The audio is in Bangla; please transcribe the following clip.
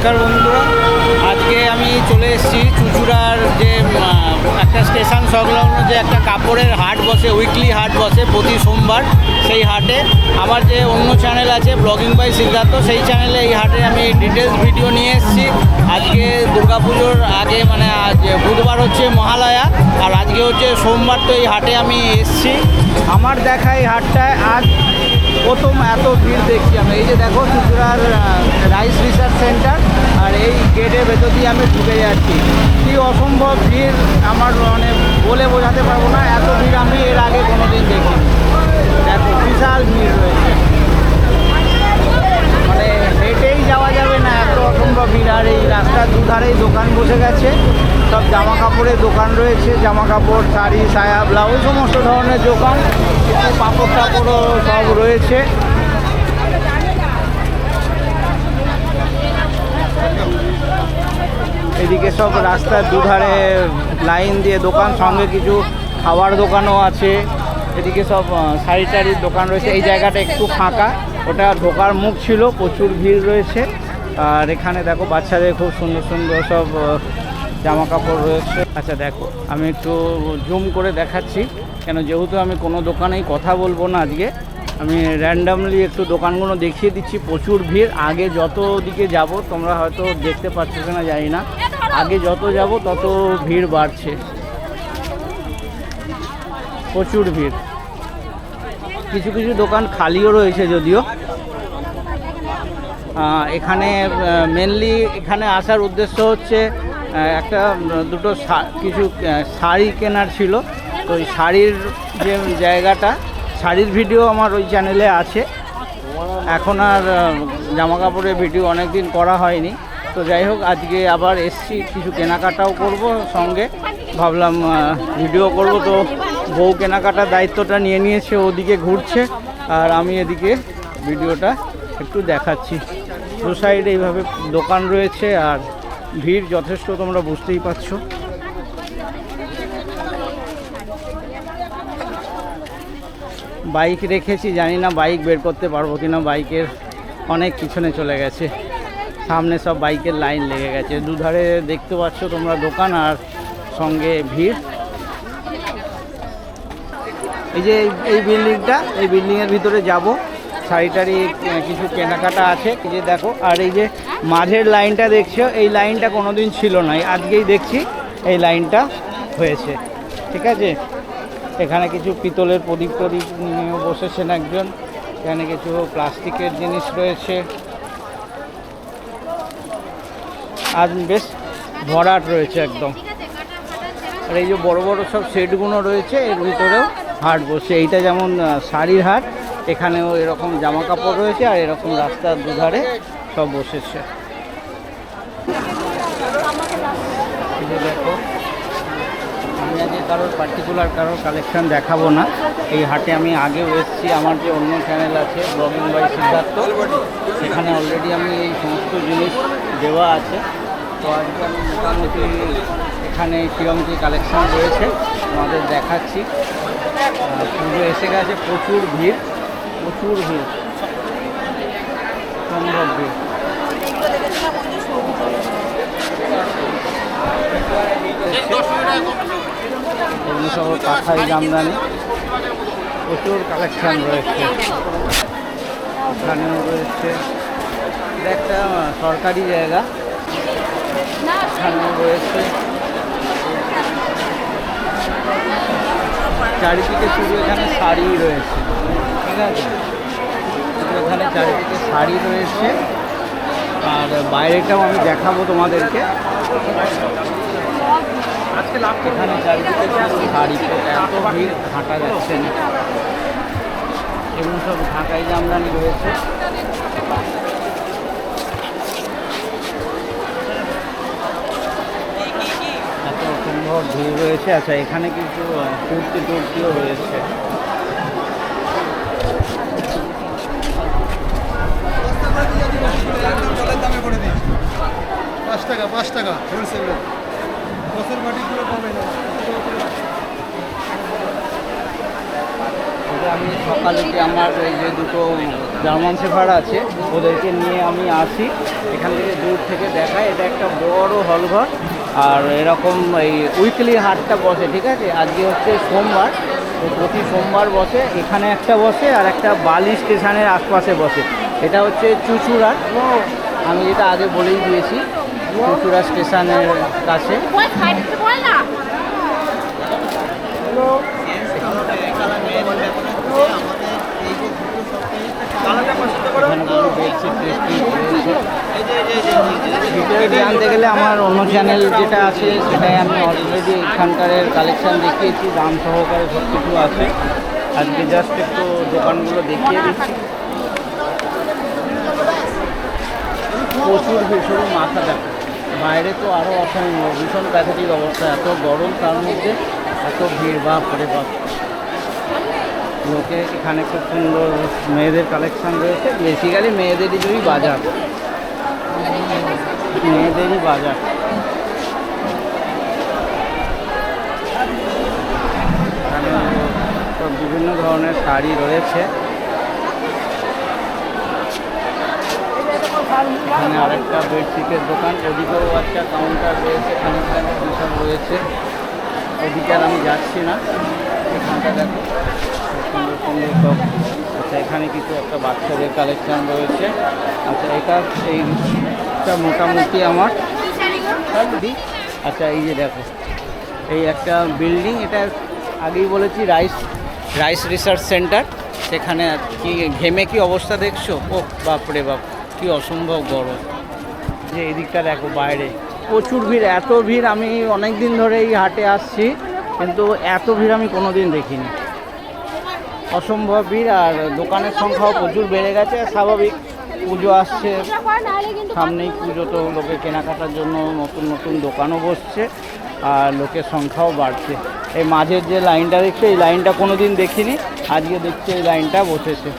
নমস্কার বন্ধুরা, আজকে আমি চলে এসেছি চুচুড়ার যে একটা স্টেশন সংলগ্ন যে একটা কাপড়ের হাট বসে উইকলি হাট বসে প্রতি সোমবার সেই হাটে। আমার যে অন্য চ্যানেল আছে ব্লগিং বাই সিদ্ধার্থ, সেই চ্যানেলে এই হাটে আমি ডিটেলস ভিডিও নিয়ে এসেছি। আজকে দুর্গাপুজোর আগে মানে আজ বুধবার হচ্ছে মহালয়া, আর আজকে হচ্ছে সোমবার, তো এই হাটে আমি এসেছি। আমার দেখা এই হাটটায় আজ প্রথম এত ভিড় দেখছি আমি। এই যে দেখো চুচুড়ার রাইস রিসার্চ সেন্টার আর এই গেটের ভেতর দিয়ে আমি ঢুকে যাচ্ছি। কি অসম্ভব ভিড়, আমার মানে বলে বোঝাতে পারব না, এত ভিড় আমি এর আগে কোনো দিন দেখি দেখো বিশাল ভিড় রয়েছে। মানে হেঁটেই যাওয়া যাবে না, এত অসম্ভব ভিড়। আর এই রাস্তার দুধারেই দোকান বসে গেছে। সব জামা কাপড়ের দোকান রয়েছে জামা কাপড় শাড়ি, সায়া, ব্লাউজ, সমস্ত ধরনের দোকান। পাপড় টাপড়ও সব রয়েছে। এদিকে সব রাস্তার দুধারে লাইন দিয়ে দোকান, সঙ্গে কিছু খাবার দোকানও আছে। এদিকে সব শাড়ি টাড়ির দোকান রয়েছে। এই জায়গাটা একটু ফাঁকা, ওটা ঢোকার মুখ ছিল, প্রচুর ভিড় রয়েছে। আর এখানে দেখো, বাচ্চাদের খুব সুন্দর সুন্দর সব জামা কাপড় রয়েছে। আচ্ছা দেখো, আমি একটু জুম করে দেখাচ্ছি। কেন, যেহেতু আমি কোনো দোকানেই কথা বলব না আজকে, আমি র্যান্ডামলি একটু দোকানগুলো দেখিয়ে দিচ্ছি। প্রচুর ভিড়। আগে যত দিকে যাব, তোমরা হয়তো দেখতে পাচ্ছ কিনা, জানি না। আগে যত যাব তত ভিড় বাড়ছে। প্রচুর ভিড়। কিছু কিছু দোকান খালিও রয়েছে যদিও। এখানে মেনলি এখানে আসার উদ্দেশ্য হচ্ছে একটা, দুটো কিছু শাড়ি কেনার ছিল। তো ওই শাড়ির যে জায়গাটা, শাড়ির ভিডিও আমার ওই চ্যানেলে আছে। এখন আর জামা কাপড়ের ভিডিও অনেক দিন করা হয়নি। তো যাই হোক, আজকে আবার এসছি, কিছু কেনাকাটাও করব সঙ্গে। ভাবলাম ভিডিও করব, তো বউ কেনাকাটার দায়িত্বটা নিয়ে নিয়েছে, ওদিকে ঘুরছে। আর আমি এদিকে ভিডিওটা একটু দেখাচ্ছি। দু সাইডে এইভাবে দোকান রয়েছে, আর ভিড় যথেষ্ট, তোমরা বুঝতেই পারছ। বাইক রেখেছি, জানি না বাইক বের করতে পারব কিনা, বাইকের অনেক পিছনে চলে গেছে। সামনে সব বাইকের লাইন লেগে গেছে। দুধারে দেখতে পাচ্ছ তোমরা দোকান আর সঙ্গে ভিড়। এই যে এই- বিল্ডিংটা, এই বিল্ডিংয়ের ভিতরে যাব। শাড়ি কিছু কেনাকাটা আছে। এই যে দেখো, আর এই যে মাঝের লাইনটা দেখছ, এই লাইনটা কোনোদিন ছিল না। আজকেই দেখছি এই লাইনটা হয়েছে। ঠিক আছে? এখানে কিছু পিতলের প্রদীপ প্রদীপ নিয়ে বসেছেন একজন। এখানে কিছু প্লাস্টিকের জিনিস রয়েছে। আজ বেশ ভরাট রয়েছে একদম। আর এই যে বড় বড় সব সেটগুলো রয়েছে, এর ভিতরেও হাট বসে। এইটা যেমন শাড়ির হাট, এখানেও এরকম জামা কাপড় রয়েছে আর এরকম রাস্তার দুধারে সব বসেছে। দেখো, আমি আজকে কারোর পার্টিকুলার কারোর কালেকশন দেখাবো না। এই হাটে আমি আগেও এসেছি, আমার যে অন্য চ্যানেল আছে ব্লগিং বাই সিদ্ধার্থ। সেখানে অলরেডি আমি এই সমস্ত জিনিস দেওয়া আছে। তো আজকে আমি মোটামুটি এখানে কীরকম কী কালেকশন রয়েছে আমাদের দেখাচ্ছি। পুজো এসে গেছে, প্রচুর ভিড়। প্রচুর ভিড়। সম্ভব ভিড়। কাঁথাই জামদানি। প্রচুর কালেকশান রয়েছে। রয়েছে। এটা একটা সরকারি জায়গা। রয়েছে। চারিদিকে শুধু এখানে শাড়ি রয়েছে। ঠিক আছে? এখানে চারিদিকে শাড়ি রয়েছে। আর বাইরেটাও আমি দেখাবো তোমাদেরকে। এখানে চারিদিকে শাড়ি। এত ভিড় হাঁটা যাচ্ছে না। এগুলো সব ঢাকাই জামদানি রয়েছে এত অসম্ভব ভিড় রয়েছে। আচ্ছা এখানে কিছু আহ, কুর্তি টুর্তিও রয়েছে। দামে করে দিই পাঁচ টাকা পাঁচ টাকা হোলসেল বছর বাটিগুলো পাবে না আমি সকালে আমার এই যে দুটো জার্মান শেফার্ড আছে, ওদেরকে নিয়ে আমি আসি। এখান থেকে দূর থেকে দেখাই এটা একটা বড় হলঘর। আর এরকম এই উইকলি হাটটা বসে, ঠিক আছে? আজকে হচ্ছে সোমবার, তো প্রতি সোমবার বসে, এখানে একটা বসে আর একটা বালি স্টেশনের আশপাশে বসে। এটা হচ্ছে চুচুড়ার। আমি যেটা আগে বলেই দিয়েছি, চুচুড়া স্টেশনের কাছে। বেডশিট টেডশিট রয়েছে গেলে আমার অন্য চ্যানেল যেটা আছে, সেটাই আমি অলরেডি এখানকার কালেকশন দেখিয়েছি, দাম সহকারে সব কিছু আছে। আজকে জাস্ট একটু দোকানগুলো দেখিয়ে দিচ্ছি। প্রচুর শুধু মাথা দেখো বাইরে তো আরও অসম্ভব, ভীষণ প্যাথেটিক অবস্থা, এত গরম তার মধ্যে, এত ভিড় বাপ রে বাপ। লোকে এখানে খুব সুন্দর মেয়েদের কালেকশন রয়েছে। বেসিক্যালি মেয়েদেরই যদি বাজার। মেয়েদেরই বাজার। বিভিন্ন ধরনের শাড়ি রয়েছে। এখানে আরেকটা বেডশিটের দোকান। ওদিকেও একটা কাউন্টার রয়েছে এখানে সব রয়েছে। ওদিকে আর আমি যাচ্ছি না। এখানটা দেখো। সুন্দর সুন্দর সব আচ্ছা এখানে কিছু একটা বাচ্চাদের কালেকশন রয়েছে। আচ্ছা এটা এইটা মোটামুটি আমার। আচ্ছা এই যে দেখো, এই একটা বিল্ডিং এটা আগেই বলেছি রাইস রাইস রিসার্চ সেন্টার সেখানে কি, ঘেমে কি অবস্থা দেখছ? ও বাপরে বাপ, কি অসম্ভব গরম। যে এই দিকটা দেখো, বাইরে। প্রচুর ভিড়, এত ভিড় আমি অনেক দিন ধরে এই হাটে আসছি, কিন্তু এত ভিড় আমি কোনো দিন দেখিনি। অসম্ভব ভিড় আর দোকানের সংখ্যাও প্রচুর বেড়ে গেছে স্বাভাবিক, পুজো আসছে। সামনেই পুজো তো লোকে কেনাকাটার জন্য নতুন নতুন দোকানও বসছে, আর লোকের সংখ্যাও বাড়ছে। এই মাঝের যে লাইনটা দেখছে, এই লাইনটা কোনো দিন দেখিনি, আজকে দেখছে এই লাইনটা বসেছে।